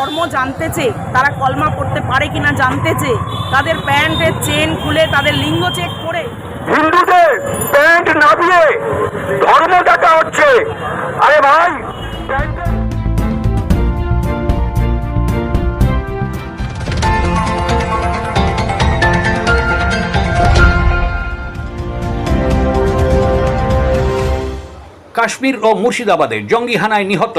ধর্ম জানতে চেয়ে তারা কলমা পড়তে পারে কিনা জানতে চেয়ে তাদের প্যান্টের চেন খুলে তাদের লিঙ্গ চেক করে। হিন্দুদের প্যান্ট না দিয়ে ধর্ম দেখা হচ্ছে। আরে ভাই, প্যান্টের কাশ্মীর ও মুর্শিদাবাদে জঙ্গি হানায় নিহত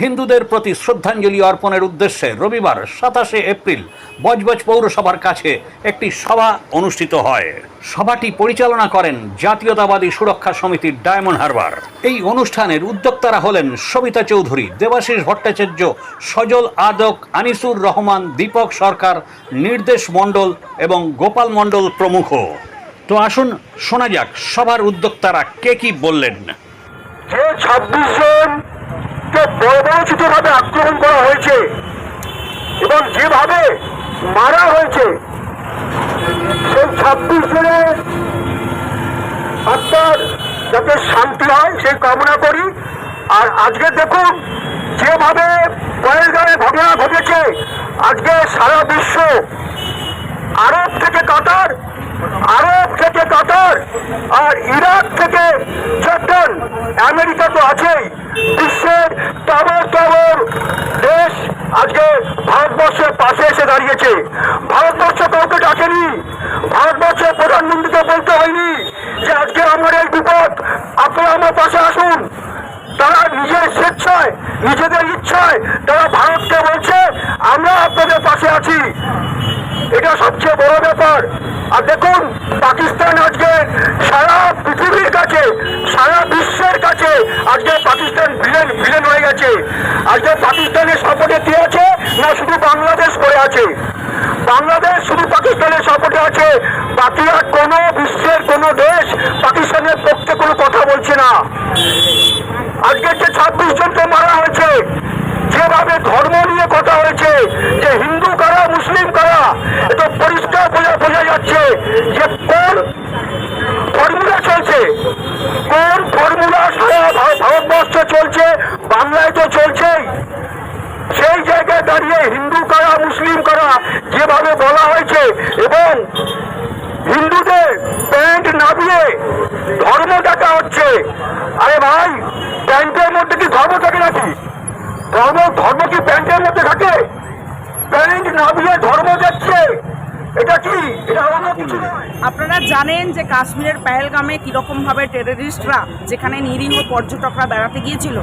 হিন্দুদের প্রতি শ্রদ্ধাঞ্জলি অর্পণের উদ্দেশ্যে রবিবার সাতাশে এপ্রিল বজবজ পৌরসভার কাছে একটি সভা অনুষ্ঠিত হয়। সভাটি পরিচালনা করেন জাতীয়তাবাদী সুরক্ষা সমিতির ডায়মন্ড হারবার। এই অনুষ্ঠানের উদ্যোক্তারা হলেন সবিতা চৌধুরী, দেবাশিস ভট্টাচার্য, সজল আদক, আনিসুর রহমান, দীপক সরকার, নির্দেশ মণ্ডল এবং গোপাল মণ্ডল প্রমুখ। তো আসুন শোনা যাক সভার উদ্যোক্তারা কে কি বললেন। যে ছাব্বিশ জনকে বর্বরচিতভাবে আক্রমণ করা হয়েছে এবং যেভাবে মারা হয়েছে, সেই ছাব্বিশ জনের আত্মার যাতে শান্তি হয়, সেই কামনা করি। আর আজকে দেখুন, যেভাবে পয়েলগাঁয়ে ঘটনা ঘটেছে, আজকে সারা বিশ্ব, আরব থেকে কাতার আরব থেকে কাতার আর ইরাক থেকে জর্ডান আমেরিকা তো আছেই। বিশ্বের টবর টবর দেশ আজকে ভারতবর্ষের পাশে এসে দাঁড়িয়েছে। ভারতবর্ষ কাউকে ডাকেনি। ভারতবর্ষের প্রধানমন্ত্রীকে বলতে হয়নি যে আজকে আমার এই বিপদ আপনারা আমার পাশে আসুন। তারা নিজের স্বেচ্ছায়, নিজেদের ইচ্ছায় তারা ভারতকে বলছে, আমরা আপনাদের পাশে আছি। এটা সবচেয়ে বড় ব্যাপার। আর দেখুন, পাকিস্তান আজকে সারা পৃথিবীর কাছে, সারা বিশ্বের কাছে আজকে পাকিস্তান ভিলেন ভিলেন হয়ে গেছে। আজকে পাকিস্তানের সাপোর্টে কে আছে না শুধু বাংলাদেশ করে আছে? বাংলাদেশ শুধু পাকিস্তানের সাপোর্টে আছে, বাকি আর কোনো বিশ্বের কোনো দেশ পাকিস্তানের পক্ষে কোনো কথা বলছে না। আজকে যে ছাব্বিশ জনকে মারা হয়েছে, যেভাবে ধর্ম নিয়ে কথা হয়েছে যে হিন্দু কারা মুসলিম কারা এটা পরিষ্কার বোঝা বোঝা যাচ্ছে যে কোন ফর্মুলা চলছে, কোন ফর্মুলা সারা ভারত- ভারতবর্ষে চলছে, বাংলায় তো চলছেই। সেই জায়গায় দাঁড়িয়ে হিন্দু কারা, মুসলিম কারা, যেভাবে বলা হয়েছে, এবং হিন্দুদের প্যান্ট না দিয়ে ধর্ম দেখা হচ্ছে। আরে ভাই, প্যান্টের মধ্যে কি ধর্ম থাকে নাকি? ধর্ম ধর্ম কি প্যান্টের মধ্যে থাকে? প্যান্ট না দিয়ে ধর্ম যাচ্ছে আপনারা জানেন যে কাশ্মীরের পেহেলগামে কীরকমভাবে টেররিস্টরা যেখানে নিরীহ পর্যটকরা বেড়াতে গিয়েছিল,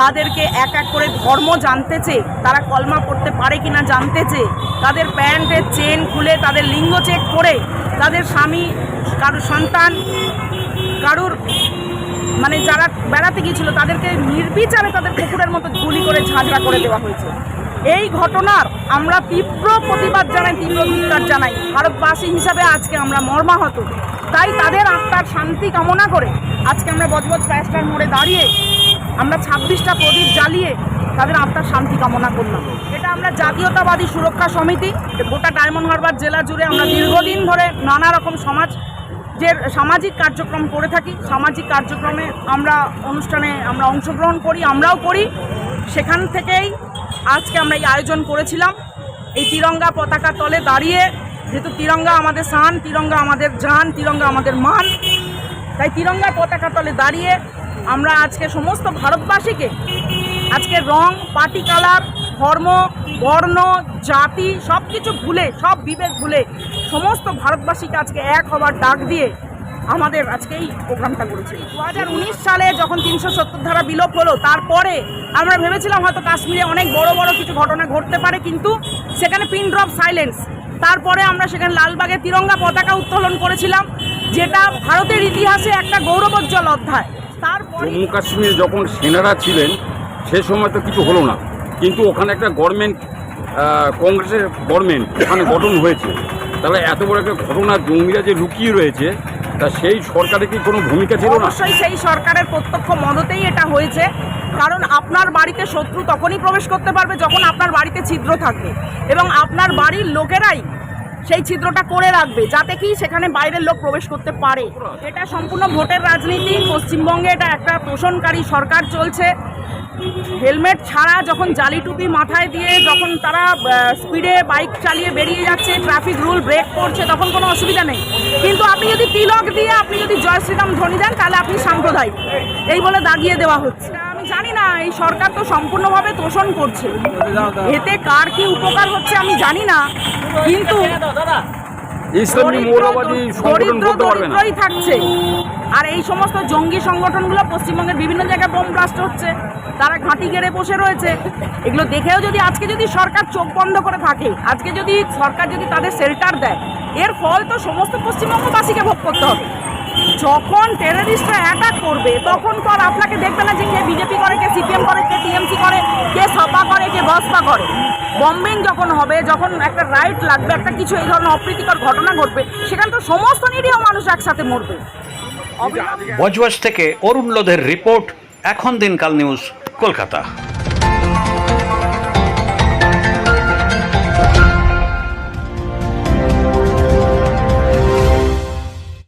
তাদেরকে এক এক করে ধর্ম জানতে চেয়ে, তারা কলমা পড়তে পারে কিনা জানতে চেয়ে, তাদের প্যান্টের চেন খুলে, তাদের লিঙ্গ চেক করে, তাদের স্বামী, কারুর সন্তান, কারুর মানে যারা বেড়াতে গিয়েছিল, তাদেরকে নির্বিচারে তাদের কুকুরের মতো গুলি করে ঝাঁঝরা করে দেওয়া হয়েছে। এই ঘটনার আমরা তীব্র প্রতিবাদ জানাই, তীব্র ধিক্কার জানাই। ভারতবাসী হিসাবে আজকে আমরা মর্মাহত। তাই তাদের আত্মার শান্তি কামনা করে আজকে আমরা বজবজ ফ্যাস্টার মোড়ে দাঁড়িয়ে আমরা ছাব্বিশটা প্রদীপ জ্বালিয়ে তাদের আত্মার শান্তি কামনা করলাম। এটা আমরা জাতীয়তাবাদী সুরক্ষা সমিতি, গোটা ডায়মন্ড হারবার জেলা জুড়ে আমরা দীর্ঘদিন ধরে নানা রকম সমাজ যে সামাজিক কার্যক্রম করে থাকি। সামাজিক কার্যক্রমে আমরা অনুষ্ঠানে আমরা অংশগ্রহণ করি, আমরাও করি। সেখান থেকেই আজকে আমরা এই আয়োজন করেছিলাম। এই তিরঙ্গা পতাকা তলে দাঁড়িয়ে, যেহেতু তিরঙ্গা আমাদের সান তিরঙ্গা আমাদের জান, তিরঙ্গা আমাদের মান, তাই তিরঙ্গা পতাকা তলে দাঁড়িয়ে আমরা আজকে সমস্ত ভারতবাসীকে আজকে রং, পার্টি কালার, ধর্ম, বর্ণ, জাতি সব কিছু ভুলে, সব বিবেক ভুলে সমস্ত ভারতবাসীকে আজকে এক হবার ডাক দিয়ে আমাদের আজকে এই প্রোগ্রামটা করেছি দু সালে যখন তিনশো সত্তর ধারা বিলোপ হলো, তারপরে আমরা ভেবেছিলাম হয়তো কাশ্মীরে অনেক বড় বড় কিছু ঘটনা ঘটতে পারে, কিন্তু সেখানে পিন ড্রপ সাইলেন্স। তারপরে আমরা সেখানে লালবাগে তিরঙ্গা পতাকা উত্তোলন করেছিলাম, যেটা ভারতের ইতিহাসে একটা গৌরবোজ্জ্বল অধ্যায়। তারপর জম্মু কাশ্মীরে যখন সেনারা ছিলেন, সে সময় তো কিছু হলো না। কিন্তু ওখানে একটা গভর্নমেন্ট কংগ্রেসের গভর্নমেন্ট, ওখানে গঠন হয়েছে। তাহলে এত বড় একটা ঘটনা জঙ্গিরা যে লুকিয়ে রয়েছে তা সেই সরকারের কি কোনো ভূমিকা ছিল না? অবশ্যই সেই সরকারের প্রত্যক্ষ মদতেই এটা হয়েছে। কারণ আপনার বাড়িতে শত্রু তখনই প্রবেশ করতে পারবে যখন আপনার বাড়িতে ছিদ্র থাকবে এবং আপনার বাড়ির লোকেরাই সেই ছিদ্রটা করে রাখবে, যাতে কি সেখানে বাইরের লোক প্রবেশ করতে পারে। এটা সম্পূর্ণ ভোটের রাজনীতি, পশ্চিমবঙ্গে এটা একটা পোষণকারী সরকার চলছে। হেলমেট ছাড়া যখন জালি টুপি মাথায় দিয়ে যখন তারা স্পিডে বাইক চালিয়ে বেরিয়ে যাচ্ছে, ট্রাফিক রুল ব্রেক করছে, তখন কোনো অসুবিধা নেই। কিন্তু আপনি যদি তিলক দিয়ে আপনি যদি জয় শ্রীরাম ধ্বনি দেন, তাহলে আপনি সাম্প্রদায়িক। এই বলে দাগিয়ে দেওয়া হচ্ছে। জানি না এই সরকার তো সম্পূর্ণভাবে তোষণ করছে। এতে কার কি উপকার হচ্ছে আমি জানি না কিন্তু দরিদ্রই থাকছে। আর এই সমস্ত জঙ্গি সংগঠনগুলো পশ্চিমবঙ্গের বিভিন্ন জায়গায় বোম ব্লাস্ট হচ্ছে তারা ঘাঁটি গেড়ে বসে রয়েছে। এগুলো দেখেও যদি আজকে যদি সরকার চোখ বন্ধ করে থাকে আজকে যদি সরকার যদি তাদের শেল্টার দেয় এর ফল তো সমস্ত পশ্চিমবঙ্গবাসীকে ভোগ করতে হবে। যখন টেররিস্টরা অ্যাটাক করবে, তখন তো আর আপনাকে দেখবে না যে কে বিজেপি করে, কে সিপিএম করে, কে টিএমসি করে, কে সপা করে, কে বসপা করে। বম্বিং যখন হবে, যখন একটা রাইট লাগবে, একটা কিছু এই ধরনের অপ্রীতিকর ঘটনা ঘটবে, সেখানে তো সমস্ত নিরীহ মানুষ একসাথে মরবে। বজবজ থেকে অরুণ লোধের রিপোর্ট, এখন দিনকাল নিউজ, কলকাতা।